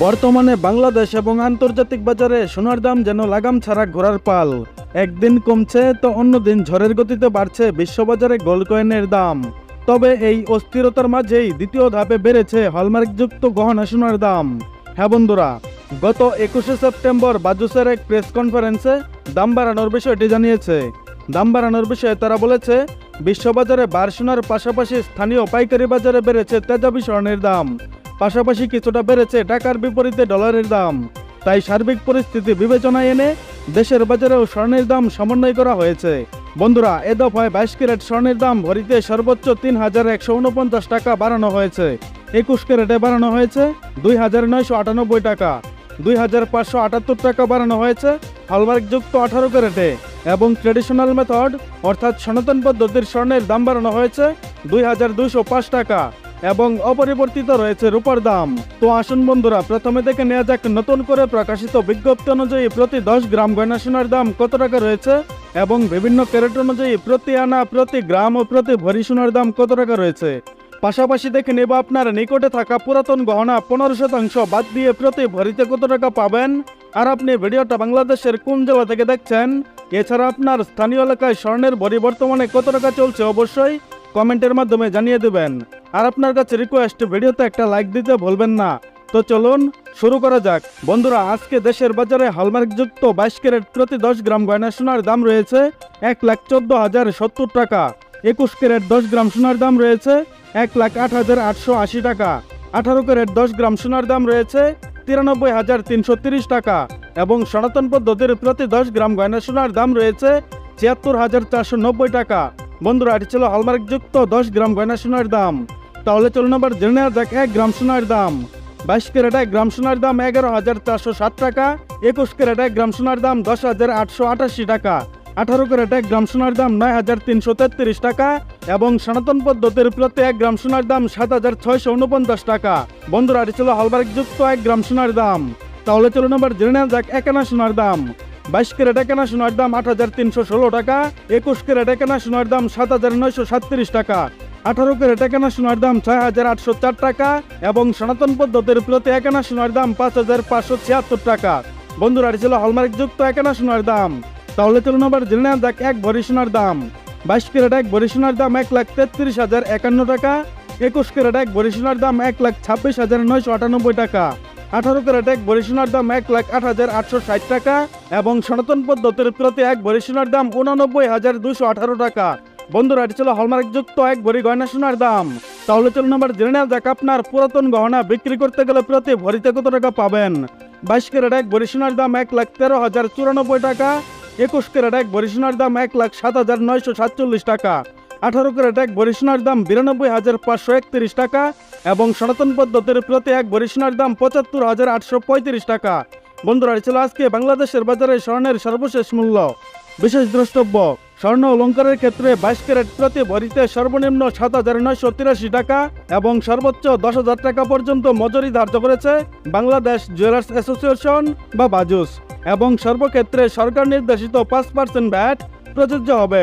বর্তমানে বাংলাদেশ এবং আন্তর্জাতিক বাজারে সোনার দাম যেন লাগাম ছাড়া ঘোরার পাল। একদিন কমছে তো অন্যদিন ঝড়ের গতিতে বাড়ছে বিশ্ববাজারে গোল্ড কয়েনের দাম। তবে এই অস্থিরতার মাঝেই দ্বিতীয় ধাপে বেড়েছে হলমার্কযুক্ত গহনা সোনার দাম। হ্যাঁ বন্ধুরা, গত একুশে সেপ্টেম্বর বাজুসের এক প্রেস কনফারেন্সে দাম বাড়ানোর বিষয়টি জানিয়েছে। দাম বাড়ানোর বিষয়ে তারা বলেছে, বিশ্ববাজারে বার সোনার পাশাপাশি স্থানীয় পাইকারি বাজারে বেড়েছে তেজাবি স্বর্ণের দাম। পাশাপাশি কিছুটা বেড়েছে টাকার বিপরীতে ডলারের দাম। তাই সার্বিক পরিস্থিতি বিবেচনায় এনে দেশের বাজারেও স্বর্ণের দাম সমন্বয় করা হয়েছে। বন্ধুরা, এ দফায় বাইশ ক্যারেট স্বর্ণের দাম ভরিতে সর্বোচ্চ তিন হাজার একশো উনপঞ্চাশ টাকা বাড়ানো হয়েছে। একুশ ক্যারেটে বাড়ানো হয়েছে দুই হাজার নয়শো আটানব্বই টাকা। দুই হাজার পাঁচশো আটাত্তর টাকা বাড়ানো হয়েছে হলমার্কযুক্ত আঠারো ক্যারেটে। এবং ট্রেডিশনাল মেথড, অর্থাৎ সনাতন পদ্ধতির স্বর্ণের দাম বাড়ানো হয়েছে দুই হাজার দুইশো পাঁচ টাকা। এবং অপরিবর্তিত রয়েছে রূপার দাম। তো আসুন বন্ধুরা, প্রথমে দেখে নেওয়া যাক নতুন করে প্রকাশিত বিজ্ঞপ্তি অনুযায়ী প্রতি দশ গ্রাম গয়না সোনার দাম কত টাকা রয়েছে এবং বিভিন্ন ক্যারেট অনুযায়ী প্রতি আনা, প্রতি গ্রাম ও প্রতি ভরি সোনার দাম কত টাকা রয়েছে? পাশাপাশি দেখে নেব আপনার নিকটে থাকা পুরাতন গহনা পনেরো শতাংশ বাদ দিয়ে প্রতি ভরিতে কত টাকা পাবেন। আর আপনি ভিডিওটা বাংলাদেশের কোন জেলা থেকে দেখছেন? এছাড়া আপনার স্থানীয় এলাকায় স্বর্ণের ভরি বর্তমানে কত টাকা চলছে? অবশ্যই কমেন্টের মাধ্যমে জানিয়ে দেবেন। আর আপনার কাছে রিকোয়েস্ট ভিডিওতে একটা লাইক দিতে ভুলবেন না। তো চলুন, শুরু করা যাক। বন্ধুরা, আজকে দেশের বাজারে হলমার্কযুক্ত বাইশ ক্যারেট প্রতি দশ গ্রাম গয়না সোনার দাম রয়েছে এক লাখ চোদ্দ হাজার সত্তর টাকা। একুশ ক্যারেট দশ গ্রাম সোনার দাম রয়েছে এক লাখ আট হাজার আটশো আশি টাকা। আঠারো ক্যারেট দশ গ্রাম সোনার দাম রয়েছে তিরানব্বই হাজার তিনশো তিরিশ টাকা। এবং সনাতন পদ্ধতির প্রতি দশ গ্রাম গয়না সোনার দাম রয়েছে ছিয়াত্তর হাজার চারশো নব্বই টাকা। বন্ধুরা, এটি ছিল হলমার্কযুক্ত দশ গ্রাম গয়না সোনার দাম। তাহলে চলুন আবার জেনে নেওয়া যাক এক গ্রাম সোনার দাম। বাইশ ক্যারেট এক গ্রাম সোনার দাম এগারো হাজার চারশো সাত টাকা, একুশ ক্যারেট এক গ্রাম সোনার দাম দশ হাজার আটশো আটাশি টাকা, আঠারো ক্যারেট এক গ্রাম সোনার দাম নয় হাজার তিনশো তেত্রিশ টাকা এবং সনাতন পদ্ধতির প্রতি এক গ্রাম সোনার দাম সাত হাজার ছয়শো উনপঞ্চাশ টাকা। বন্ধুরা, এটি ছিল হলমার্কযুক্ত এক গ্রাম সোনার দাম। তাহলে চলুন আবার জেনে নেওয়া যাক একানা সোনার দাম। বাইশ ক্যারেট একানা সোনার দাম আট হাজার তিনশো ষোলো টাকা, একুশ ক্যারেট একানা সোনার দাম সাত হাজার নয়শো সাতত্রিশ টাকা, আঠারো ক্যারেট একানা সোনার দাম ছয় হাজার আটশো চার টাকা এবং সনাতন পদ্ধতির প্রতি একানা সোনার দাম পাঁচ হাজার পাঁচশো ছিয়াত্তর টাকা। বন্ধুরা ছিল হলমার্কযুক্ত একানা সোনার দাম। তাহলে চলুন আবার জেনে নেওয়া যাক এক ভরি সোনার দাম। বাইশ ক্যারেট এক ভরি সোনার দাম এক লাখ তেত্রিশ হাজার একান্ন টাকা, একুশ ক্যারেট এক ভরি সোনার দাম এক লাখ ছাব্বিশ হাজার নয়শো আটানব্বই টাকা। আঠারো ক্যারেট এক ভরি দাম এক লাখ আট হাজার আটশো ষাট টাকা এবং সনাতন পদ্ধতির প্রতি এক ভরি দাম উনানব্বই হাজার দুশো আঠারো টাকা। বন্ধুরা, এটি ছিল হলমার্কযুক্ত এক ভরি গয়না সোনার দাম। তাহলে চলুন আবার জেনে নেওয়া যাক আপনার পুরাতন গহনা বিক্রি করতে গেলে প্রতি ভরিতে কত টাকা পাবেন। বাইশ ক্যারেট এক ভরি দাম এক লাখ তেরো হাজার চুরানব্বই টাকা। একুশ ক্যারেট এক ভরি দাম এক লাখ সাত হাজার নয়শো সাতচল্লিশ টাকা। আঠারো ক্যারেট এক সোনার দাম বিরানব্বই হাজার পাঁচশো একত্রিশ টাকা এবং সনাতন পদ্ধতির প্রতি এক ভরি দাম পঁচাত্তর হাজার আটশো পঁয়ত্রিশ টাকা। বন্ধুরা ছিল আজকে বাংলাদেশের বাজারে স্বর্ণের সর্বশেষ মূল্য। বিশেষ দ্রষ্টব্য, স্বর্ণ অলঙ্কারের ক্ষেত্রে বাইশ ক্যারেট প্রতি ভরিতে সর্বনিম্ন সাত হাজার নয়শো তিরাশি টাকা এবং সর্বোচ্চ দশ হাজার টাকা পর্যন্ত মজুরি ধার্য করেছে বাংলাদেশ জুয়েলার্স অ্যাসোসিয়েশন বা বাজুস এবং সর্বক্ষেত্রে সরকার নির্দেশিত পাঁচ পার্সেন্ট ব্যাট প্রযোজ্য হবে।